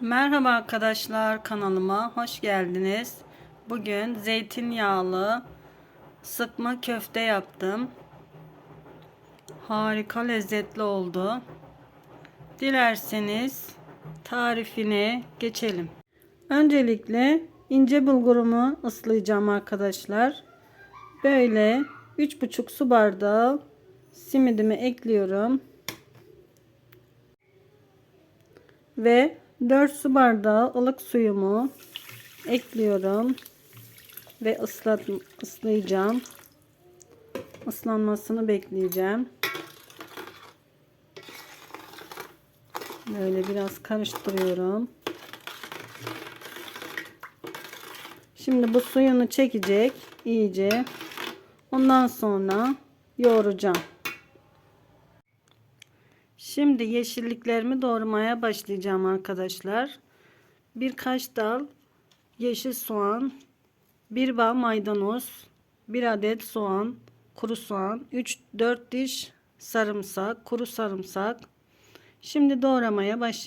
Merhaba arkadaşlar kanalıma hoş geldiniz. Bugün zeytinyağlı sıkma köfte yaptım. Harika lezzetli oldu. Dilerseniz tarifine geçelim. Öncelikle ince bulgurumu ıslayacağım arkadaşlar. Böyle 3,5 su bardağı simidimi ekliyorum. Ve 4 su bardağı ılık suyumu ekliyorum ve ıslat ıslayacağım. Islanmasını bekleyeceğim. Böyle biraz karıştırıyorum. Şimdi bu suyunu çekecek iyice. Ondan sonra yoğuracağım. Şimdi yeşilliklerimi doğramaya başlayacağım arkadaşlar. Birkaç dal yeşil soğan, bir bağ maydanoz, bir adet soğan, kuru soğan, 3-4 diş sarımsak, kuru sarımsak. Şimdi doğramaya baş.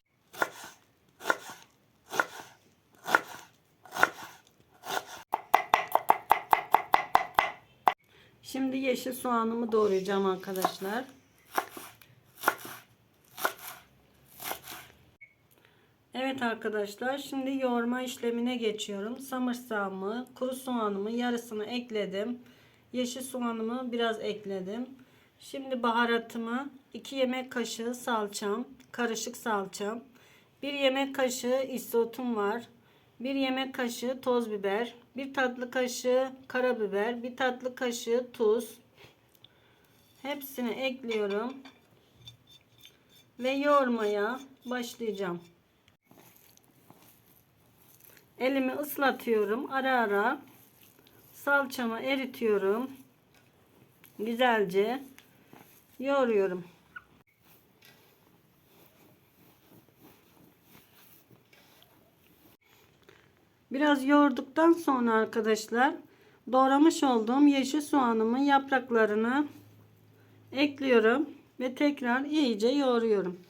Şimdi yeşil soğanımı doğrayacağım arkadaşlar. Evet arkadaşlar şimdi yoğurma işlemine geçiyorum. Samırsağımı, kuru soğanımı yarısını ekledim. Yeşil soğanımı biraz ekledim. Şimdi baharatımı 2 yemek kaşığı salçam, karışık salçam, 1 yemek kaşığı isotum var. 1 yemek kaşığı toz biber, 1 tatlı kaşığı karabiber, 1 tatlı kaşığı tuz. Hepsini ekliyorum. Ve yoğurmaya başlayacağım. Elimi ıslatıyorum. Ara ara salçamı eritiyorum. Güzelce yoğuruyorum. Biraz yoğurduktan sonra arkadaşlar doğramış olduğum yeşil soğanımın yapraklarını ekliyorum ve tekrar iyice yoğuruyorum.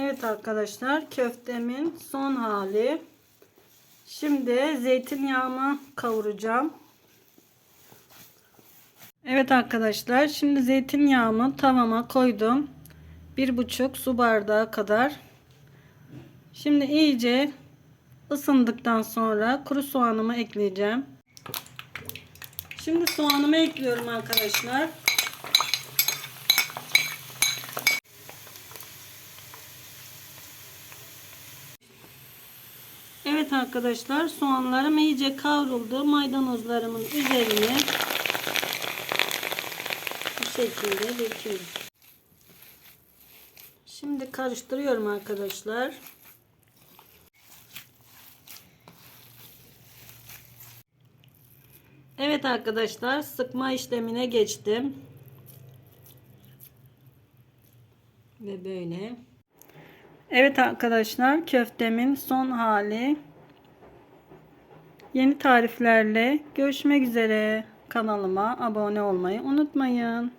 Evet arkadaşlar köftemin son hali. Şimdi zeytinyağımı kavuracağım. Evet arkadaşlar şimdi zeytinyağımı tavama koydum. Bir buçuk su bardağı kadar. Şimdi iyice ısındıktan sonra kuru soğanımı ekleyeceğim. Şimdi soğanımı ekliyorum arkadaşlar. Evet arkadaşlar soğanlarım iyice kavruldu. Maydanozlarımın üzerine bu şekilde döküyorum. Şimdi karıştırıyorum arkadaşlar. Evet arkadaşlar sıkma işlemine geçtim. Ve böyle. Evet arkadaşlar köftemin son hali. Yeni tariflerle görüşmek üzere. Kanalıma abone olmayı unutmayın.